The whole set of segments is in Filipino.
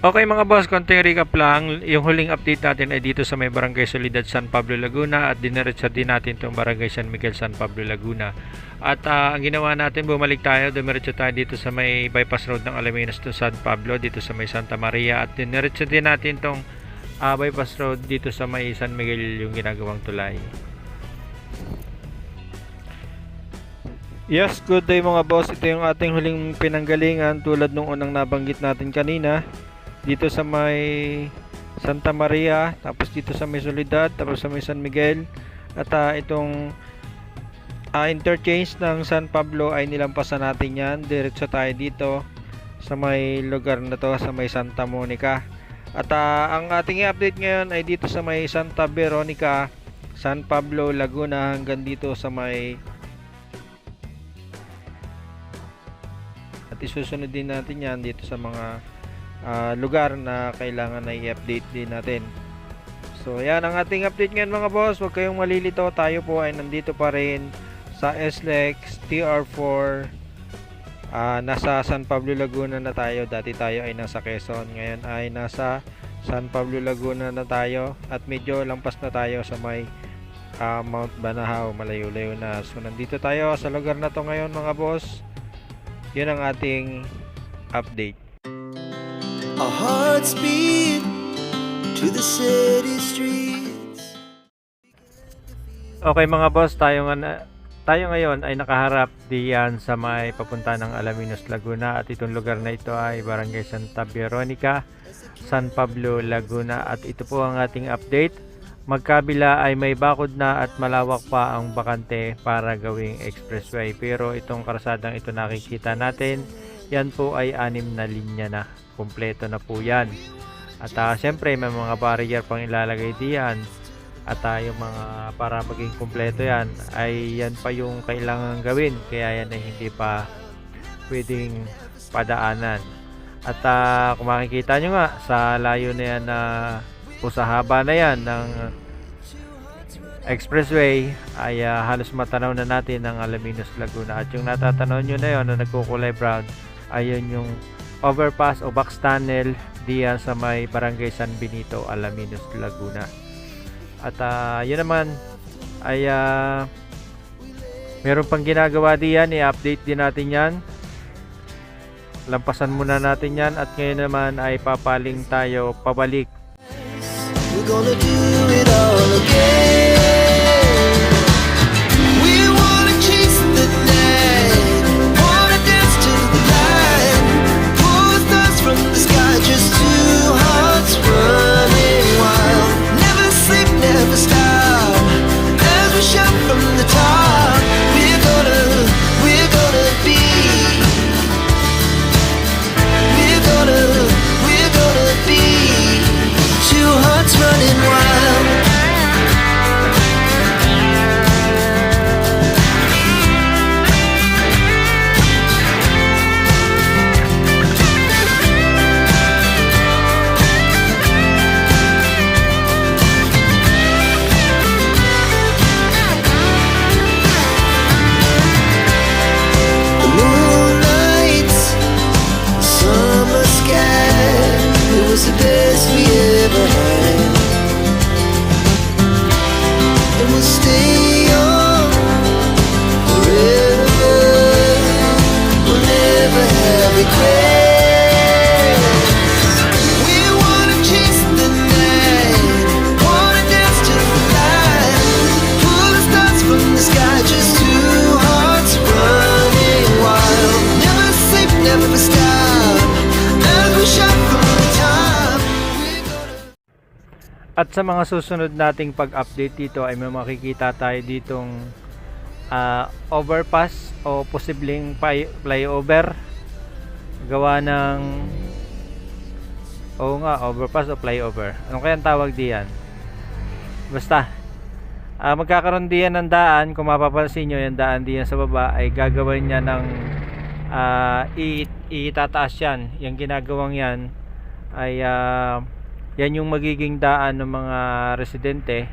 Okay mga boss, konting recap lang. Yung huling update natin ay dito sa may Barangay Solidad San Pablo Laguna at diniretsa din natin itong Barangay San Miguel San Pablo Laguna. At ah, ang ginawa natin, bumalik tayo, dumiretso tayo dito sa may bypass road ng Alaminos to San Pablo, dito sa may Santa Maria at diniretso din natin itong ah, bypass road dito sa may San Miguel yung ginagawang tulay. Yes, good day mga boss. Ito yung ating huling pinanggalingan tulad nung unang nabanggit natin kanina. Dito sa may Santa Maria, tapos dito sa may Soledad, tapos sa may San Miguel. At ah, itong ah, interchange ng San Pablo ay nilampasan natin yan. Diretso tayo dito sa may lugar na to, sa may Santa Monica. At ah, ang ating i-update ngayon ay dito sa may Santa Veronica, San Pablo, Laguna hanggang dito sa may at isusunod din natin yan dito sa mga ah, lugar na kailangan na i-update din natin. So yan ang ating update ngayon mga boss. Huwag kayong malilito. Tayo po ay nandito pa rin sa SLEX TR4. Ah, nasa San Pablo Laguna na tayo. Dati tayo ay nasa Quezon. Ngayon ay nasa San Pablo Laguna na tayo. At medyo lampas na tayo sa may ah, Mount Banahaw. Malayo-layo na. So nandito tayo sa lugar na to ngayon mga boss. Yun ang ating update. Our hearts beat to the city streets. Okay mga boss, tayo nga tayo ngayon ay nakaharap diyan sa may papunta ng Alaminos, Laguna at itong lugar na ito ay Barangay Santa Veronica, San Pablo, Laguna at ito po ang ating update. Magkabila ay may bakod na at malawak pa ang bakante para gawing expressway pero itong karsadang ito nakikita natin yan po ay anim na linya na. Kumpleto na po yan. At ah, syempre may mga barrier pang ilalagay diyan. At ah, yung mga para maging kumpleto yan ay yan pa yung kailangan gawin. Kaya yan ay hindi pa pwedeng padaanan. At ah, kung makikita nyo nga sa layo na yan na o sa haba na yan ng expressway ay ah, halos matanaw na natin ang Alaminos Laguna. At yung natatanaw nyo na yun na nagkukulay brown ayun yung overpass o box tunnel diyan sa may barangay San Benito Alaminos Laguna. At ah, yun naman ay ah, meron pang ginagawa diyan i-update din natin yan. Lampasan muna natin yan at ngayon naman ay papaling tayo pabalik. We're gonna do it all again. At sa mga susunod nating pag-update dito ay may makikita tayo ditong ah, overpass o posibleng fly- flyover gawa ng Oo nga, overpass o flyover. Ano kaya ang tawag diyan? Basta ah, magkakaroon diyan ng daan kung mapapansin nyo yung daan diyan sa baba ay gagawin niya ng i- itataas yan yung ginagawang yan ay ah, yan yung magiging daan ng mga residente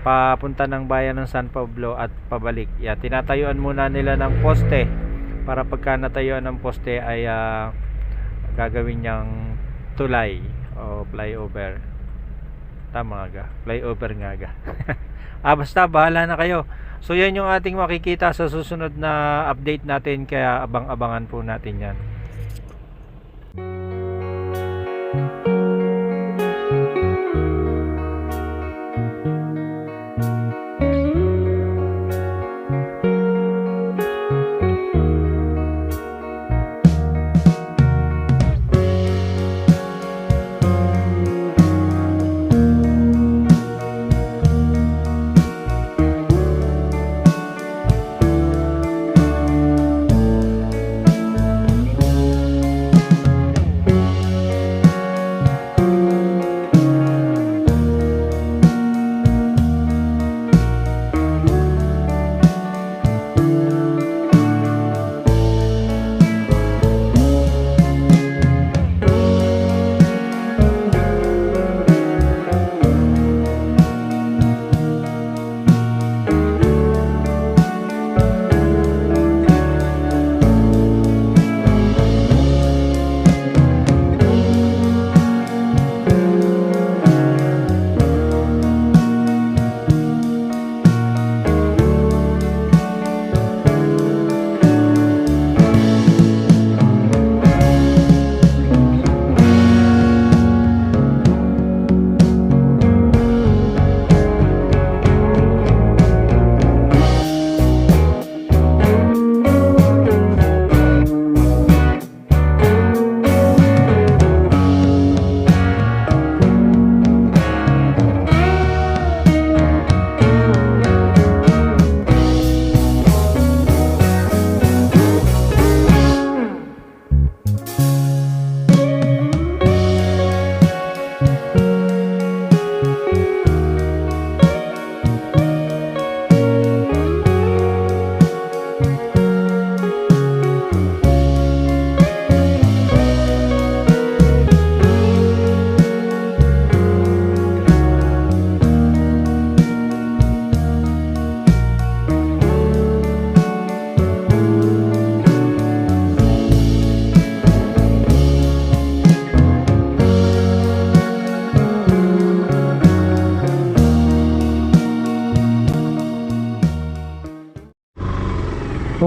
papunta ng bayan ng San Pablo at pabalik. Yeah, tinatayuan muna nila ng poste para pagka natayuan ng poste ay ah, gagawin niyang tulay o flyover. Tama nga, flyover nga ga. ah, basta bahala na kayo. So yan yung ating makikita sa susunod na update natin kaya abang-abangan po natin yan.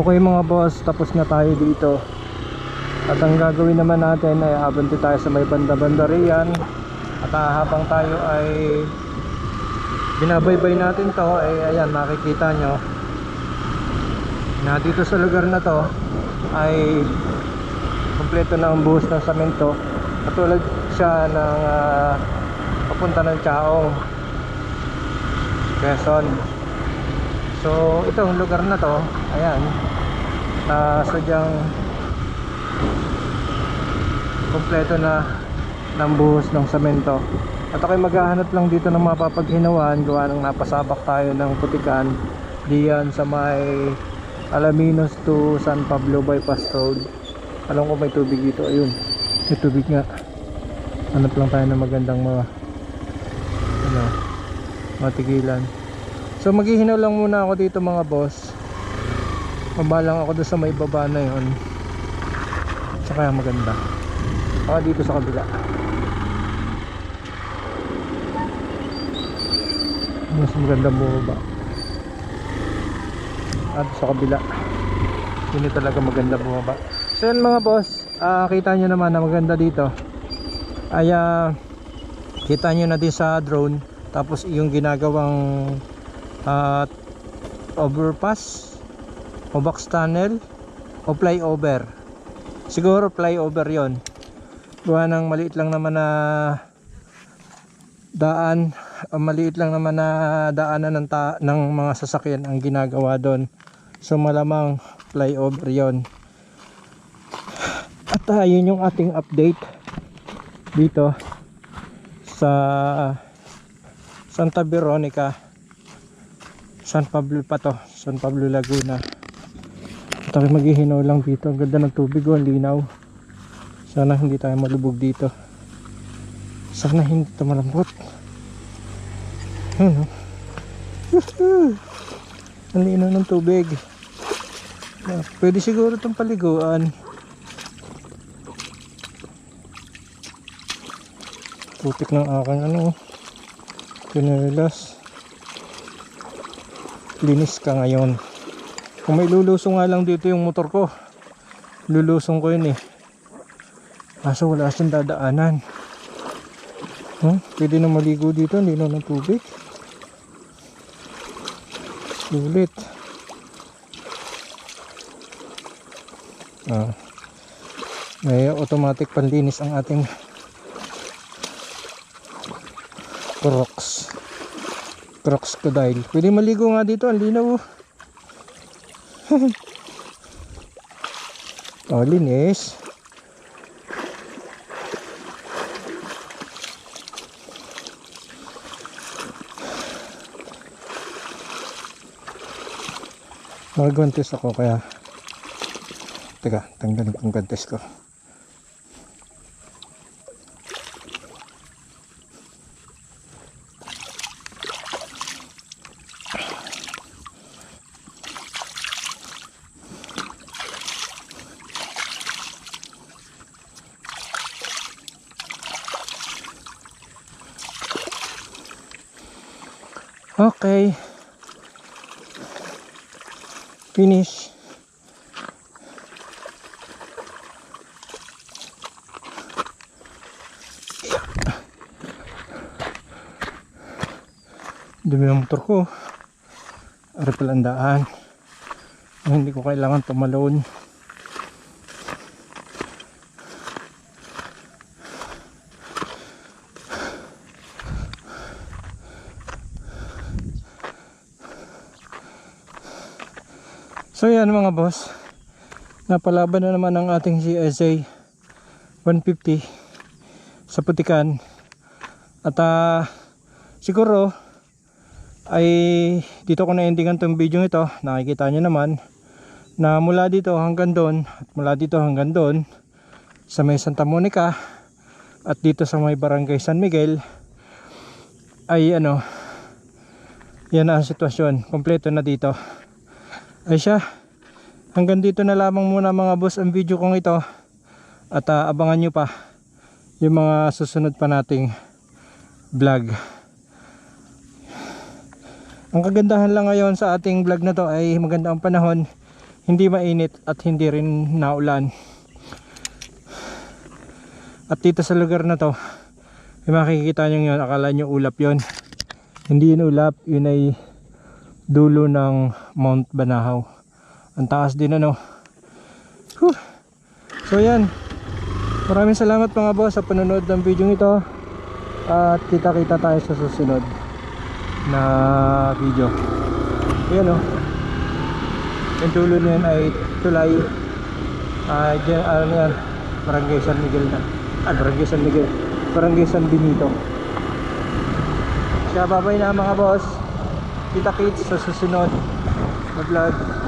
Okay mga boss, tapos na tayo dito. At ang gagawin naman natin ay abante tayo sa may banda-banda riyan. At habang tayo ay binabaybay natin to, ay ayan makikita nyo na dito sa lugar na to ay kompleto na ang buhos ng samento. Katulad siya ng ah, papunta ng Chaong, Quezon. So itong lugar na to, ayan, uh, sadyang kompleto na ng buhos ng semento. At ako'y maghahanap lang dito ng mapapaghinawan gawa ng napasabak tayo ng putikan diyan sa may Alaminos to San Pablo Bypass Road. Alam ko may tubig dito, ayun. May tubig nga. Hanap lang tayo ng magandang mga ano, matigilan. So maghihinaw lang muna ako dito mga boss. Mabalang ako doon sa may baba na yon. Sa kaya maganda. Ako dito sa kabila. Mas maganda bumaba. At sa kabila. Hindi talaga maganda bumaba. So yan mga boss, ah, kita nyo naman na maganda dito. Ay ah, kita nyo na din sa drone. Tapos yung ginagawang at overpass o box tunnel o flyover. Siguro flyover yon gawa ng maliit lang naman na daan maliit lang naman na daanan ng, ta- ng mga sasakyan ang ginagawa doon. So malamang flyover yon at ah, yun yung ating update dito sa Santa Veronica San Pablo pa to San Pablo Laguna at ako maghihinaw lang dito. Ang ganda ng tubig oh, linaw. Sana hindi tayo malubog dito. Sana hindi ito malambot. Yun oh Woohoo! ang linaw ng tubig. Ah, pwede siguro itong paliguan. Putik ng aking ano pinelas. Linis ka ngayon kung may lulusong nga lang dito yung motor ko lulusong ko yun eh. Kaso wala siyang dadaanan. Huh? pwede na maligo dito hindi na ng tubig. Sulit. Ah. May automatic panlinis ang ating Crocs. Crocs Crocodile pwede maligo nga dito ang linaw. oh oh linis. Magwantes ako kaya Teka, tanggalin kong gantes ko Okay. Finish. Dumi ng motor ko. Ari ang daan. Ang Hindi ko kailangan tumalon. So yan mga boss. Napalaban na naman ang ating CSA 150 sa putikan. At ah, siguro ay dito ko na-endingan tong video ito. Nakikita nyo naman na mula dito hanggang doon at mula dito hanggang doon sa may Santa Monica at dito sa may Barangay San Miguel ay ano yan ang sitwasyon kompleto na dito ay siya. Hanggang dito na lamang muna mga boss ang video kong ito. At ah, abangan nyo pa yung mga susunod pa nating vlog. Ang kagandahan lang ngayon sa ating vlog na to ay maganda ang panahon hindi mainit at hindi rin naulan. At dito sa lugar na to ay makikita nyo yun akala nyo ulap yon hindi yun ulap yun ay dulo ng Mount Banahaw. Ang taas din ano. Whew. So yan. Maraming salamat mga boss sa panonood ng video ito. At kita-kita tayo sa susunod na video. Ayan o. Yung dulo na yan ay tulay. Ah, dyan, ano yan, Barangay San Miguel na. Ah, Barangay San Miguel. Barangay San Benito. Kaya babay na mga boss kita kits sa susunod na vlog